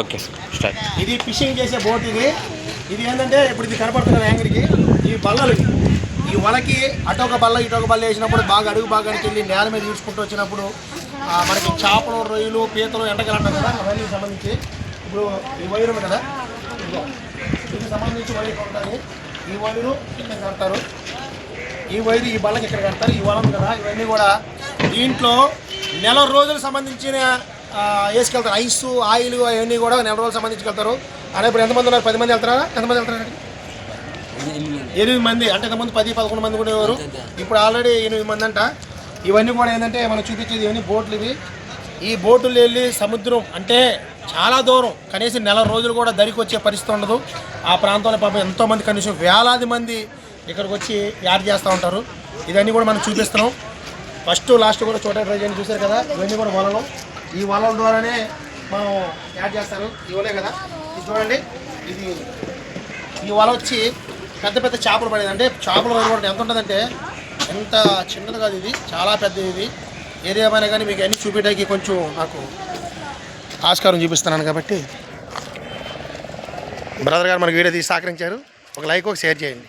Okay start. ఇది fishing చేసే boat ఇది. ఇది ఏంటంటే ఇప్పుడు ఇది కనపడుతున్న యాంగిల్కి ఈ బల్లలు. ఈ వలకి అటు ఒక బల్ల ఇటు ఒక బల్ల వేసినప్పుడు బాగా అడుగు బాగా వెళ్ళి నేల మీద చూసుకుంటూ వచ్చినప్పుడు మనకి చేపలు రొయ్యలు పీతలు ఎండగలు అంటాం కదా అవన్నీ సంబంధించి. ఇప్పుడు ఈ వైరు కదా దీనికి సంబంధించి వైర్ ఉంటుంది. ఈ వైరు ఇక్కడ కడతారు. ఈ వైరు ఈ బల్లకి ఇక్కడ కడతారు. ఈ వలం కదా. ఇవన్నీ కూడా దీంట్లో నెల రోజులకు సంబంధించిన వేసుకెళ్తారు. ఐస్ ఆయిల్ అవన్నీ కూడా నెల రోజులకు సంబంధించి వెళ్తారు అదే ఇప్పుడు ఎంతమంది ఉన్నారు? పది మంది వెళ్తారా ఎంతమంది వెళ్తారు ఎనిమిది మంది. అంటే ఇంతకుముందు పది పదకొండు మంది కూడా ఎవరు ఇప్పుడు ఆల్రెడీ ఎనిమిది మంది అంట. ఇవన్నీ కూడా ఏంటంటే మనం చూపించేది ఇవన్నీ బోట్లు ఇవి. ఈ బోట్లు వెళ్ళి సముద్రం అంటే చాలా దూరం. కనీసం నెల రోజులు కూడా దరికి వచ్చే పరిస్థితి ఉండదు. ఆ ప్రాంతంలో పాపం ఎంతోమంది కనీసం వేలాది మంది ఇక్కడికి వచ్చి యాడ్ చేస్తూ ఉంటారు. ఇవన్నీ కూడా మనం చూపిస్తున్నాం. ఫస్ట్ లాస్ట్ కూడా చోట ట్రై చేయండి. చూసారు కదా? ఇవన్నీ కూడా వలలు. ఈ వలల ద్వారానే మనం యాడ్ చేస్తారు. ఇవ్వలే కదా. ఇది చూడండి. ఇది ఈ వల వచ్చి పెద్ద పెద్ద చేపలు పడేది. అంటే చేపలు వల కూడా ఎంత ఉంటుందంటే ఎంత చిన్నది కాదు ఇది. చాలా పెద్దది ఇది. ఏరియా పైన కానీ మీకు అన్ని చూపించడానికి కొంచెం నాకు ఆస్కారం చూపిస్తున్నాను కాబట్టి. బ్రదర్ గారు మనకి వీడియో తీసి సహకరించారు. ఒక లైక్ ఒక షేర్ చేయండి.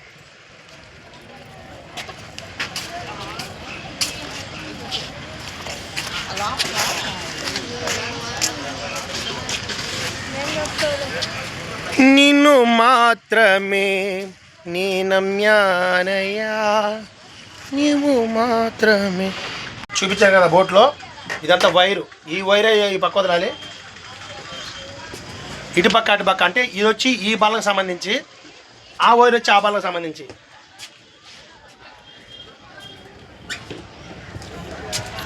నిన్ను మాత్రమే నీ నమ్యానయ్యా. నీవు మాత్రమే. చూపించాను కదా బోట్లో? ఇదంతా వైరు. ఈ వైరే ఈ పక్క వదలాలి ఇటు పక్క అటు పక్క. అంటే ఇది వచ్చి ఈ బాలకు సంబంధించి ఆ వైర్ వచ్చి ఆ బాలకు సంబంధించి.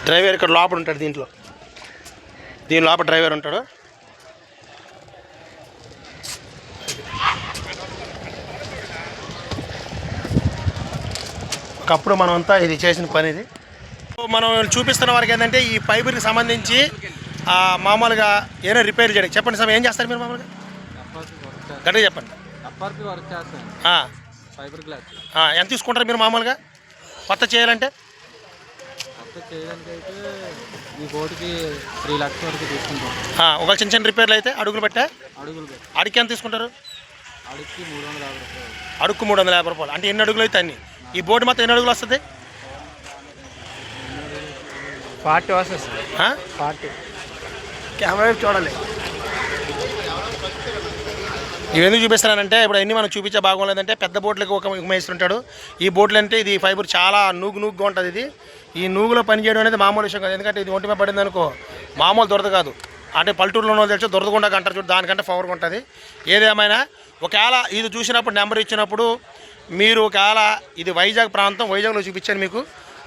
డ్రైవర్ ఇక్కడ లోపల ఉంటాడు దీంట్లో. దీని లోపల డ్రైవర్ ఉంటాడు. ఒకప్పుడు మనం అంతా ఇది చేసిన పని ఇది. మనం చూపిస్తున్న వారికి ఏంటంటే ఈ పైపుకి సంబంధించి మామూలుగా ఏదో రిపేర్ చేయడం. చెప్పండి సార్ ఏం చేస్తారు మీరు మామూలుగా? గట్టిగా చెప్పండి. ఎంత తీసుకుంటారు మీరు మామూలుగా? కొత్త చేయాలంటే? అప్పుడు చేయడానికి అయితే ఈ బోర్డుకి త్రీ లక్షల వరకు తీసుకుంటాం. ఆ, ఒక చిన్న చిన్న రిపేర్లు అయితే అడుగులు పెట్టా? అడుగులు పెట్టి. అడిగి ఎంత తీసుకుంటారు? అడుగుకి మూడు వందల యాభై రూపాయలు. అడుక్కు మూడు వందల యాభై రూపాయలు. అంటే ఎన్ని అడుగులు అయితే అన్ని? ఈ బోర్డు మొత్తం ఎన్ని అడుగులు వస్తుంది? ఫార్టీ వస్తుంది ఆ? ఫార్టీ. కెమెరా వైపు చూడాలి. ఇవన్నీ చూపిస్తున్నానంటే ఇప్పుడు అన్ని మనం చూపించే భాగం లేదంటే పెద్ద బోట్లకి ఒక మేస్త్రి ఉంటాడు. ఈ బోట్లు అంటే ఇది ఫైబర్ చాలా నూగు నూగుగా ఉంటుంది ఇది. ఈ నూగులో పని చేయడం అనేది మామూలు విషయం కాదు. ఎందుకంటే ఇది ఒంటి మీద పడింది అనుకో మామూలు దొరద కాదు. అంటే పల్లెటూరులో ఉన్న వాళ్ళు తెలిసి దొరదకుండా అంటారు చూడు దానికంటే పవర్గా ఉంటుంది. ఏదేమైనా ఒకవేళ ఇది చూసినప్పుడు నెంబర్ ఇచ్చినప్పుడు మీరు ఒకవేళ ఇది వైజాగ్ ప్రాంతం వైజాగ్లో చూపించాను మీకు.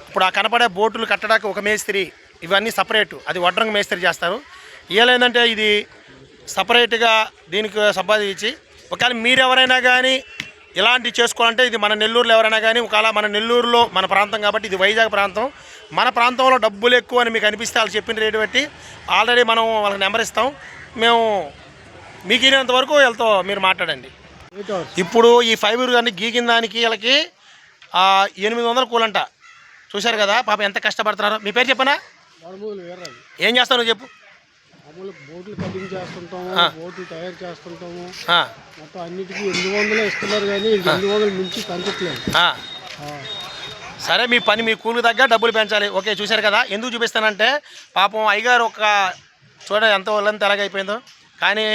ఇప్పుడు ఆ కనపడే బోట్లు కట్టడానికి ఒక మేస్త్రి ఇవన్నీ సపరేట్. అది వడ్రంగ మేస్త్రి చేస్తారు. ఏంటంటే ఇది సపరేట్గా దీనికి సంపాదించి ఒకవేళ మీరు ఎవరైనా కానీ ఇలాంటివి చేసుకోవాలంటే ఇది మన నెల్లూరులో ఎవరైనా కానీ ఒకవేళ మన నెల్లూరులో మన ప్రాంతం కాబట్టి ఇది వైజాగ్ ప్రాంతం. మన ప్రాంతంలో డబ్బులు ఎక్కువ అని మీకు అనిపిస్తే వాళ్ళు చెప్పిన రేటు బట్టి ఆల్రెడీ మనం వాళ్ళకి నెంబర్ ఇస్తాం. మేము మీకు ఇరినంత వరకు వీళ్ళతో మీరు మాట్లాడండి. ఇప్పుడు ఈ ఫైబర్ కానీ గీకిన దానికి వీళ్ళకి ఎనిమిది వందల కూలంట. చూశారు కదా పాప ఎంత కష్టపడుతున్నారో. మీ పేరు చెప్పనా? ఏం చేస్తావు నువ్వు చెప్పు. మామూలు బోట్లు కటింగ్ చేస్తుంటాము. బోట్లు తయారు చేస్తుంటాము. ఆ, మొత్తం అన్నిటికీ ఎనిమిది వందలు ఇస్తున్నారు కానీ ఎనిమిది వందలు మించి పెంచట్లేదు ఆ. ఆ. సరే మీ పని మీ కూలికి తగ్గ డబ్బులు పెంచాలి. ఓకే చూశారు కదా? ఎందుకు చూపిస్తానంటే పాపం అయ్యగారు ఒక చూడ ఎంత వాళ్ళంతా ఎలాగైపోయిందో కానీ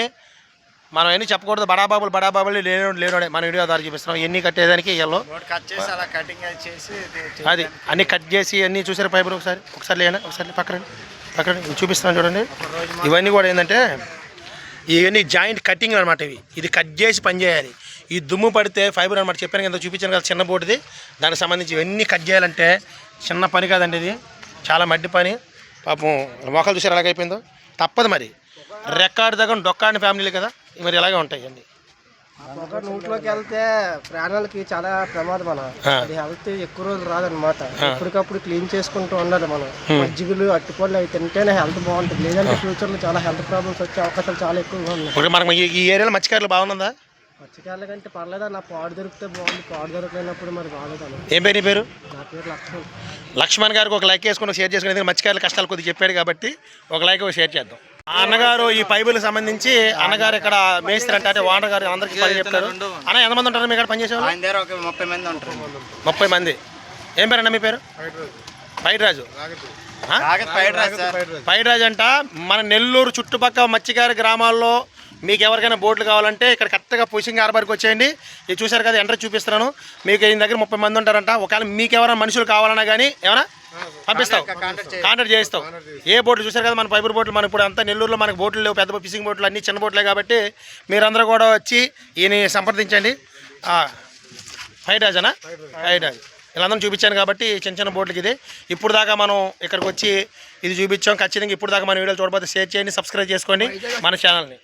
మనం ఎన్ని చెప్పకూడదు. బడాబాబులు బడాబాబులు లేనోడు లేనోడే. మన వీడియో ద్వారా చూపిస్తున్నాం. ఎన్ని కట్టేదానికి ఇవ్వలో కట్ చేసి అలా కటింగ్ చేసి అది అన్ని కట్ చేసి అన్ని చూసారు పైపులు ఒకసారి? ఒకసారి లేనా? ఒకసారి పక్కన అక్కడ చూపిస్తాను చూపిస్తున్నాను చూడండి. ఇవన్నీ కూడా ఏంటంటే ఇవన్నీ జాయింట్ కటింగ్ అనమాట ఇవి. ఇది కట్ చేసి పని చేయాలి. ఈ దుమ్ము పడితే ఫైబర్ అనమాట చెప్పాను కదా చూపించాను కదా చిన్న బోటిది దానికి సంబంధించి ఇవన్నీ కట్ చేయాలంటే చిన్న పని కాదండి ఇది. చాలా మడ్డి పని. పాపం మొక్కలు చూసారు ఎలాగైపోయిందో? తప్పదు మరి. రెక్కాడి దగ్గర డొక్కాడిన ఫ్యామిలీలు కదా మరి ఇలాగే ఉంటాయి అండి ఒక నోట్లోకి వెళ్తే ప్రాణాలకి చాలా ప్రమాదం మన. అది హెల్త్ ఎక్కువ రోజులు రాదనమాట ఎప్పటికప్పుడు క్లీన్ చేసుకుంటూ ఉండాలి మనం. మజ్జిగలు అట్టుపళ్ళు అవి తింటేనే హెల్త్ బాగుంటుంది. లేదంటే ఫ్యూచర్లో చాలా హెల్త్ ప్రాబ్లమ్స్ వచ్చే అవకాశాలు చాలా ఎక్కువగా ఉన్నాయి. మనకు ఈ- ఏరియాలో మత్స్యకారులు బాగుందా మత్స్యకారుల కంటే పర్లేదా? నా పాడు దొరికితే బాగుంది. పాడు దొరకలేనప్పుడు మరి బాగాలేదు ఏం పేరు పేరు? నా పేరు లక్ష్మణ్. లక్ష్మణ్ గారికి ఒక లైక్ వేసుకుని షేర్ చేసుకుని ఎందుకంటే మత్స్యకారుల కష్టాలు కొద్దిగా చెప్పాడు కాబట్టి ఒక లైక్ షేర్ చేద్దాం. అన్నగారు ఈ పైపులకు సంబంధించి అన్నగారు ఇక్కడ మేస్త్రి అంటే వాటర్ గారు అందరికీ పని చెప్తారు. అన్న ఎంతమంది ఉంటారు మీ ఇక్కడ పనిచేసేవాళ్ళు ఆయన దగ్గర ఒక ముప్పై మంది ఉంటారు. ముప్పై మంది. ఏం పేరు అన్న మీ పేరు? పైడ్ రాజు పైడ్ రాజు అంట. మన నెల్లూరు చుట్టుపక్కల మత్స్యకార గ్రామాల్లో మీకు ఎవరికైనా బోట్లు కావాలంటే ఇక్కడ కరెక్ట్గా ఫిషింగ్ హార్బర్కి వచ్చేయండి. ఇది చూశారు కదా ఎంటర్ చూపిస్తున్నాను. మీకు ఈయన దగ్గర ముప్పై మంది ఉంటారంట. ఒకవేళ మీకు ఎవరైనా మనుషులు కావాలన్నా కానీ ఏమైనా పంపిస్తావు. కాంటాక్ట్ చేస్తావు ఏ బోట్లు చూశారు కదా మన పైపుర్ బోట్లు మన ఇప్పుడు అంతా నెల్లూరులో మనకు బోట్లు లేవు పెద్ద ఫిషింగ్ బోట్లు అన్ని చిన్న బోట్లే కాబట్టి మీరందరూ కూడా వచ్చి ఈయన సంప్రదించండి. ఫైవ్ రాజనా ఫైవ్ వీళ్ళందరం చూపించాను కాబట్టి చిన్న చిన్న బోట్లకి ఇది. ఇప్పుడు దాకా మనం ఇక్కడికి వచ్చి ఇది చూపించాం. ఖచ్చితంగా ఇప్పుడు దాకా మన వీడియోలు చూడబోతే షేర్ చేయండి సబ్స్క్రైబ్ చేసుకోండి మన ఛానల్ని